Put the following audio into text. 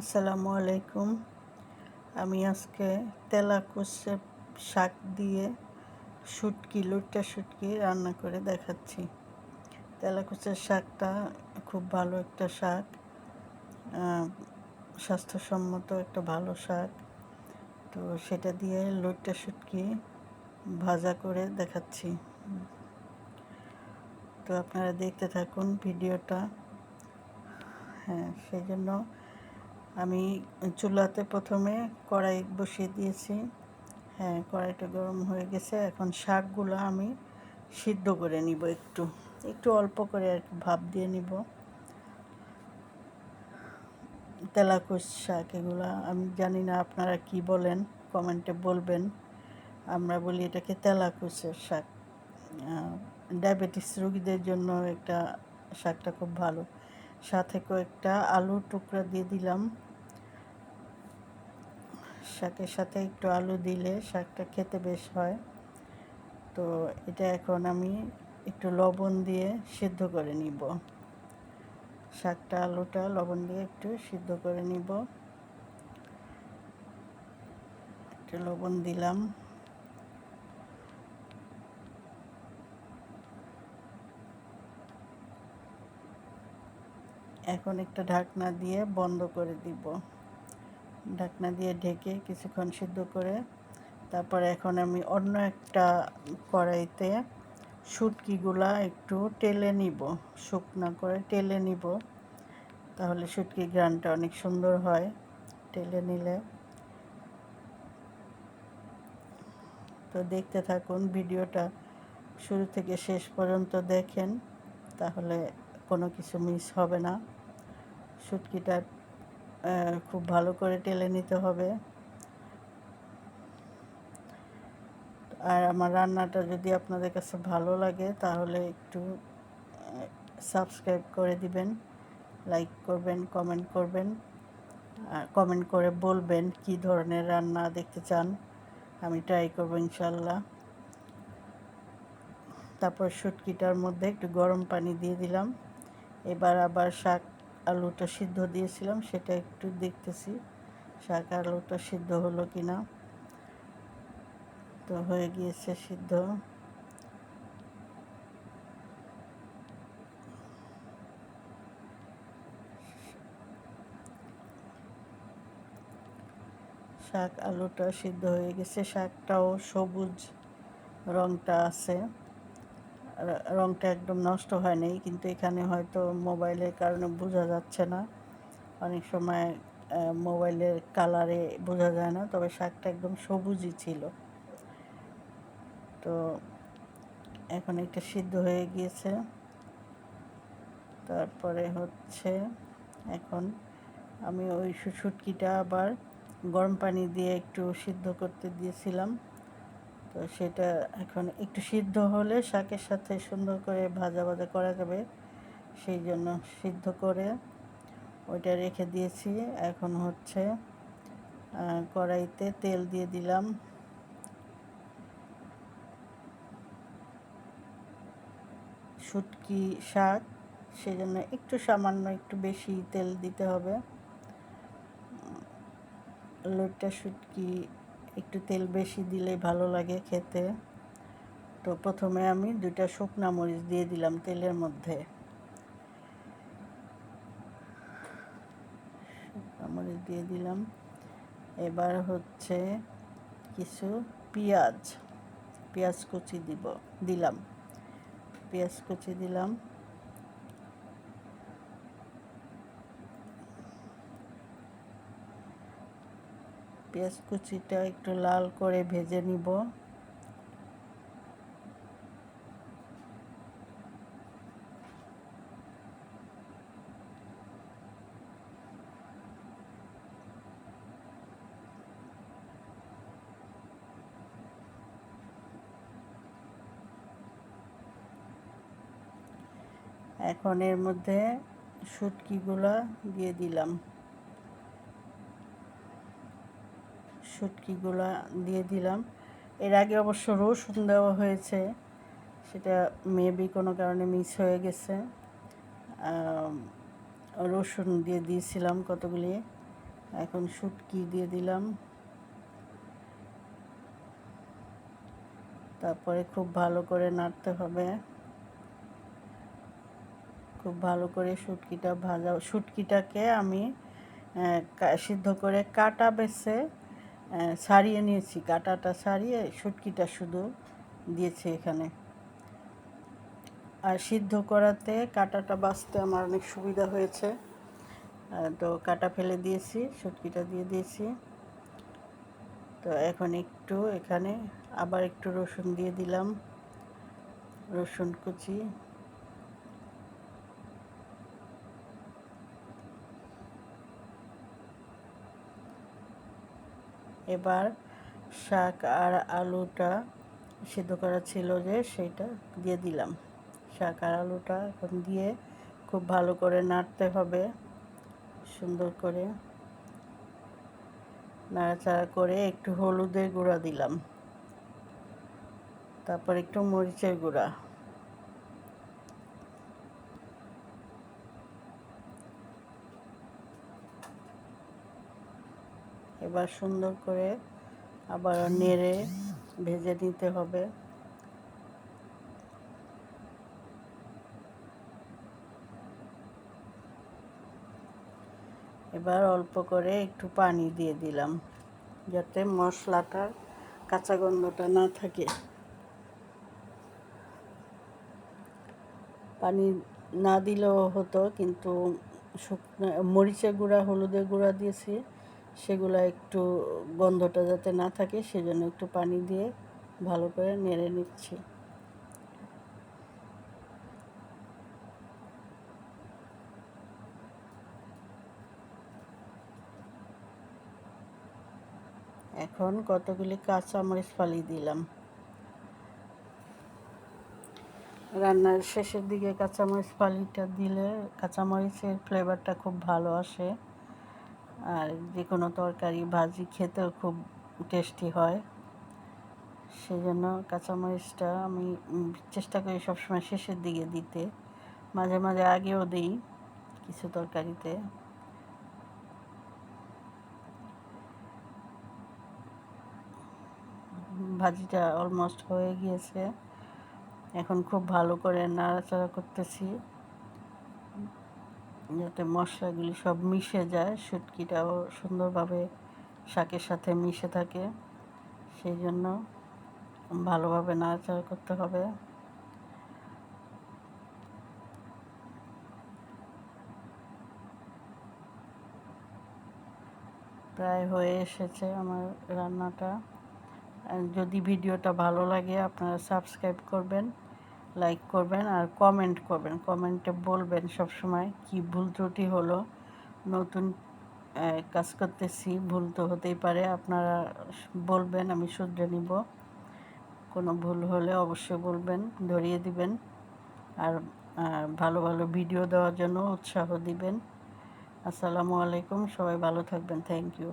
আসসালামু আলাইকুম। আমি আজকে তেলাকুচে শাক দিয়ে শুটকি, লুটটা শুটকি রান্না করে দেখাচ্ছি। তেলাকুচের শাকটা খুব ভালো একটা শাক স্বাস্থ্যসম্মত একটা ভালো শাক। তো সেটা দিয়ে লুটটা শুটকি ভাজা করে দেখাচ্ছি। তো আপনারা দেখতে থাকুন ভিডিওটা। হ্যাঁ সেই জন্য আমি চুলাতে প্রথমে কড়াই বসিয়ে দিয়েছি। হ্যাঁ কড়াইটা গরম হয়ে গেছে। এখন শাকগুলো আমি সিদ্ধ করে নিব একটু। একটু অল্প করে আর কি ভাপ দিয়ে নিব। তেলাকুচ শাক, এগুলো আমি জানি না আপনারা কি বলেন, কমেন্টে বলবেন। আমরা বলি এটাকে তেলাকুচের শাক। ডায়াবেটিস রোগীদের জন্য একটা শাকটা খুব ভালো। সাথে কয়েকটা আলুর টুকরা দিয়ে দিলাম। শাকের সাথে একটু আলু দিলে শাকটা খেতে বেশ হয়। তো এটা এখন আমি একটু লবণ দিয়ে সিদ্ধ করে নিব। শাকটা, আলুটা লবণ দিয়ে একটু সিদ্ধ করে নিব। একটু লবণ দিলাম। এখন একটা ঢাকনা দিয়ে বন্ধ করে দিব। ঢাকনা দিয়ে ঢেকে কিছুক্ষণ সিদ্ধ করে তারপর এখন আমি অন্য একটা কড়াইতে শুটকিগুলা একটু টেলে নিব। শুকনা করে টেলে নিব। তাহলে শুটকি গ্রানটা অনেক সুন্দর হয় টেলে নিলে। তো দেখতে থাকুন ভিডিওটা শুরু থেকে শেষ পর্যন্ত দেখেন, তাহলে কোনো কিছু মিস হবে না। শুটকিটা খুব ভালো করে টেলে নিতে হবে। আর আমার রান্নাটা যদি আপনাদের কাছে ভালো লাগে, তাহলে একটু সাবস্ক্রাইব করে দিবেন লাইক করবেন কমেন্ট করবেন, আর কমেন্ট করে বলবেন কি ধরনের রান্না দেখতে চান, আমি ট্রাই করব ইনশাল্লাহ। তারপর শুটকিটার মধ্যে একটু গরম পানি দিয়ে দিলাম। এবার আবার শাক আলুটা সিদ্ধ দিয়েছিলাম, সেটা একটু দেখতেছি শাক আলুটা সিদ্ধ হলো কি না তো হয়ে গিয়েছে সিদ্ধ। শাক আলুটা সিদ্ধ হয়ে গেছে, শাকটাও সবুজ রংটা আছে। রংটা একদম নষ্ট হয়নি কিন্তু এখানে হয়তো মোবাইলের কারণে বোঝা যাচ্ছে না। অনেক সময় মোবাইলের কালারে বোঝা যায় না, তবে শাকটা একদম সবুজই ছিল। তো এখন একটা সিদ্ধ হয়ে গিয়েছে। তারপরে হচ্ছে, এখন আমি ওই শুটকিটা আবার গরম পানি দিয়ে একটু সিদ্ধ করতে দিয়েছিলাম। তো সেটা এখন একটু সিদ্ধ হলে শাকের সাথে সুন্দর করে ভাজা ভাজা করা যাবে। সেই জন্য সিদ্ধ করে ওইটা রেখে দিয়েছি। এখন হচ্ছে কড়াইতে তেল দিয়ে দিলাম। শুটকি শাক, সেজন্য একটু সামান্য একটু বেশি তেল দিতে হবে। লোটটা শুটকি একটু তেল বেশি দিলে ভালো লাগে খেতে। তো প্রথমে আমি দুটা শুকনা মরিচ দিয়ে দিলাম তেলের মধ্যে। শুকনা মরিচ দিয়ে দিলাম। এবার হচ্ছে কিছু পেঁয়াজ পেঁয়াজ কুচি দিব, দিলাম। পেঁয়াজ কুচি দিলাম। পেঁয়াজ কুচিটা একটু লাল করে ভেজে নিব। এখন এর মধ্যে শুটকিগুলা দিয়ে দিলাম। শুটকিগুলো দিয়ে দিলাম। এর আগে অবশ্য রসুন দেওয়া হয়েছে, সেটা মেবি কোনো কারণে মিস হয়ে গেছে। রসুন দিয়ে দিয়েছিলাম কতগুলি, এখন শুটকি দিয়ে দিলাম। তারপরে খুব ভালো করে নাড়তে হবে। খুব ভালো করে শুটকিটা ভাজা, শুটকিটাকে আমি সিদ্ধ করে কাটা বেছে ছাড়িয়ে নিয়েছি, কাটাটা সারিয়ে শুটকিটা শুধু দিয়েছি এখানে। আর সিদ্ধ করাতে কাটাটা বাঁচতে আমার অনেক সুবিধা হয়েছে। তো কাটা ফেলে দিয়েছি শুটকিটা দিয়ে দিয়েছি। তো এখন একটু এখানে আবার একটু রসুন দিয়ে দিলাম, রসুন কুচি। এবার শাক আর আলুটা সিদ্ধ করা ছিল যে সেইটা দিয়ে দিলাম। শাক আর আলুটা এখন দিয়ে খুব ভালো করে নাড়তে হবে, সুন্দর করে। নাড়াচাড়া করে একটু হলুদের গুঁড়া দিলাম। তারপর একটু মরিচের গুঁড়া। এবার সুন্দর করে আবার নেড়ে ভেজে নিতে হবে। এবার অল্প করে একটু পানি দিয়ে দিলাম, যাতে মশলাটার কাঁচা গন্ধটা না থাকে। পানি না দিলেও হতো, কিন্তু শুকনো মরিচের গুঁড়া, হলুদের গুঁড়া দিয়েছি। সেগুলো একটু গন্ধটা যাতে না থাকে, সেজন্য একটু পানি দিয়ে ভালো করে নেড়ে নিচ্ছি। এখন কতগুলি কাঁচামরিচ ফালি দিলাম। রান্নার শেষের দিকে কাঁচামরিচ ফালিটা দিলে কাঁচামরিচের ফ্লেভারটা খুব ভালো আসে। আর যে কোনো তরকারি, ভাজি খেতেও খুব টেস্টি হয়। সেই জন্য কাঁচামরিচটা আমি চেষ্টা করি সবসময় শেষের দিকে দিতে। মাঝে মাঝে আগেও দিই কিছু তরকারিতে। ভাজিটা অলমোস্ট হয়ে গিয়েছে। এখন খুব ভালো করে নাড়াচাড়া করতেছি। যাতে মশলাগুলি সব মিশে যায়, শুটকিটাও সুন্দরভাবে শাকের সাথে মিশে থাকে। সেই জন্য ভালোভাবে নাড়াচাড়া করতে হবে। প্রায় হয়ে এসেছে আমার রান্নাটা। যদি ভিডিওটা ভালো লাগে, আপনারা সাবস্ক্রাইব করবেন। লাইক করবেন আর কমেন্ট করবেন। কমেন্টে বলবেন সব সময় কি ভুল ত্রুটি হলো। নতুন কাজ করতেছি, ভুল তো হতেই পারে। আপনারা বলবেন, আমি শুধরে নিব। কোনো ভুল হলে অবশ্যই বলবেন, ধরিয়ে দিবেন। আর ভালো ভালো ভিডিও দেওয়ার জন্য উৎসাহ দিবেন। আসসালামু আলাইকুম, সবাই ভালো থাকবেন। Thank you